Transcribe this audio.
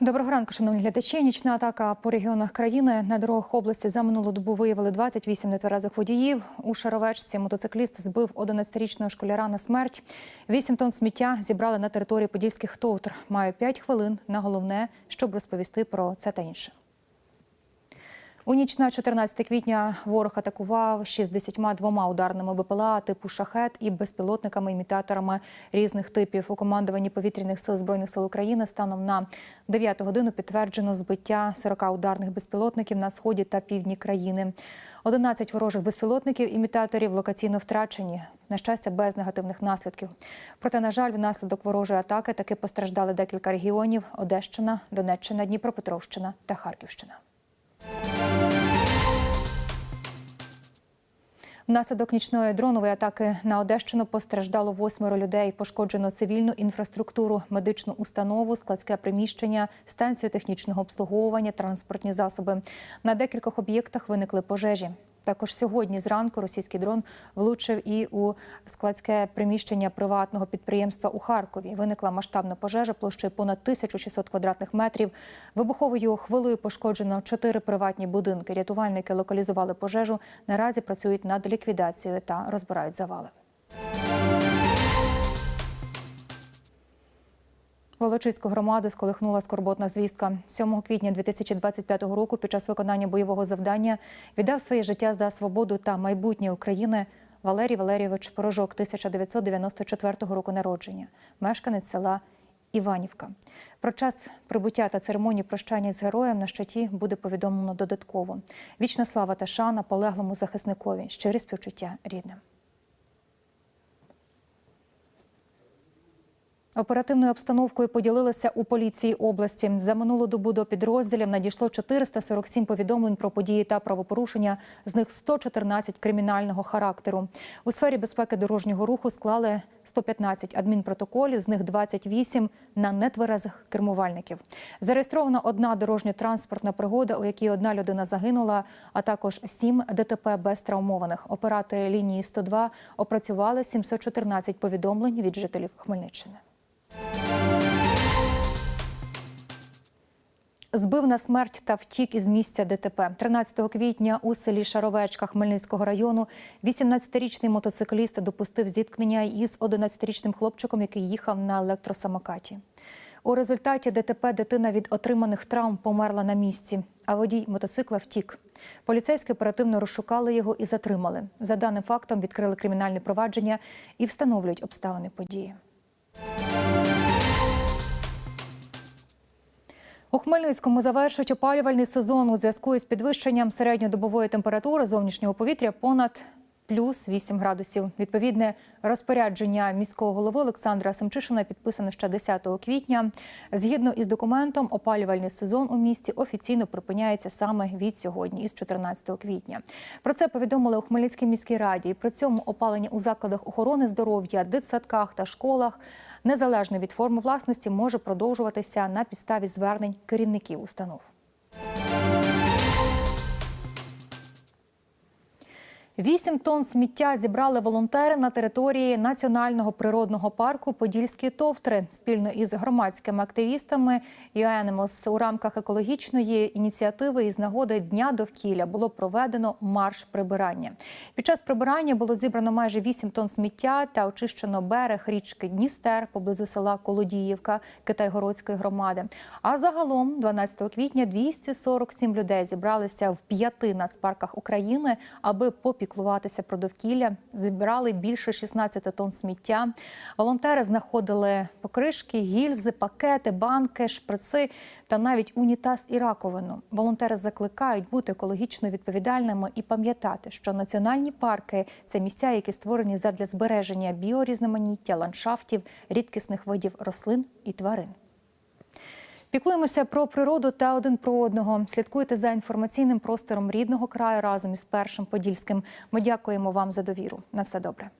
Доброго ранку, шановні глядачі. Нічна атака по регіонах країни на дорогах області за минулу добу виявили 28 нетверезих водіїв. У Шаровечці мотоцикліст збив 11-річного школяра на смерть. 8 тонн сміття зібрали на території подільських товтр. Маю 5 хвилин на головне, щоб розповісти про це та інше. У ніч на 14 квітня ворог атакував 62 ударними БПЛА типу «Шахет» і безпілотниками-імітаторами різних типів. У командуванні повітряних сил Збройних сил України станом на 9 годину підтверджено збиття 40 ударних безпілотників на сході та півдні країни. 11 ворожих безпілотників-імітаторів локаційно втрачені. На щастя, без негативних наслідків. Проте, на жаль, внаслідок ворожої атаки таки постраждали декілька регіонів: Одещина, Донеччина, Дніпропетровщина та Харківщина. Внаслідок нічної дронової атаки на Одещину постраждало восьмеро людей. Пошкоджено цивільну інфраструктуру, медичну установу, складське приміщення, станцію технічного обслуговування, транспортні засоби. На декількох об'єктах виникли пожежі. Також сьогодні зранку російський дрон влучив і у складське приміщення приватного підприємства у Харкові. Виникла масштабна пожежа площею понад 1600 квадратних метрів. Вибуховою хвилею пошкоджено чотири приватні будинки. Рятувальники локалізували пожежу. Наразі працюють над ліквідацією та розбирають завали. Волочиську громаду сколихнула скорботна звістка. 7 квітня 2025 року під час виконання бойового завдання віддав своє життя за свободу та майбутнє України Валерій Валерійович Порожок, 1994 року народження, мешканець села Іванівка. Про час прибуття та церемонію прощання з героєм на щиті буде повідомлено додатково. Вічна слава та шана полеглому захисникові, щирі співчуття рідним. Оперативною обстановкою поділилися у поліції області. За минулу добу до підрозділів надійшло 447 повідомлень про події та правопорушення, з них 114 кримінального характеру. У сфері безпеки дорожнього руху склали 115 адмінпротоколів, з них 28 на нетверезих кермувальників. Зареєстрована одна дорожньо-транспортна пригода, у якій одна людина загинула, а також 7 ДТП без травмованих. Оператори лінії 102 опрацювали 714 повідомлень від жителів Хмельниччини. Збив на смерть та втік із місця ДТП. 13 квітня у селі Шаровечка Хмельницького району 18-річний мотоцикліст допустив зіткнення із 11-річним хлопчиком, який їхав на електросамокаті. У результаті ДТП дитина від отриманих травм померла на місці, а водій мотоцикла втік. Поліцейські оперативно розшукали його і затримали. За даним фактом відкрили кримінальне провадження і встановлюють обставини події. У Хмельницькому завершують опалювальний сезон. У зв'язку із підвищенням середньодобової температури зовнішнього повітря понад плюс 8 градусів. Відповідне розпорядження міського голови Олександра Семчишина підписано ще 10 квітня. Згідно із документом, опалювальний сезон у місті офіційно припиняється саме від сьогодні, із 14 квітня. Про це повідомили у Хмельницькій міській раді. При цьому опалення у закладах охорони здоров'я, дитсадках та школах незалежно від форми власності може продовжуватися на підставі звернень керівників установ. Вісім тонн сміття зібрали волонтери на території національного природного парку Подільські товтри спільно із громадськими активістами і у рамках екологічної ініціативи із нагоди дня довкілля було проведено марш прибирання. Під час прибирання було зібрано майже 8 тонн сміття та очищено берег річки Дністер поблизу села Колодіївка Китайгородської громади. А загалом, 12 квітня, 247 людей зібралися в п'яти нацпарках України, аби попіклуватися піклуватися про довкілля. Зібрали більше 16 тонн сміття. Волонтери знаходили покришки, гільзи, пакети, банки, шприци та навіть унітаз і раковину. Волонтери закликають бути екологічно відповідальними і пам'ятати, що національні парки це місця, які створені задля збереження біорізноманіття, ландшафтів, рідкісних видів рослин і тварин. Піклуємося про природу та один про одного. Слідкуйте за інформаційним простором рідного краю разом із першим подільським. Ми дякуємо вам за довіру. На все добре.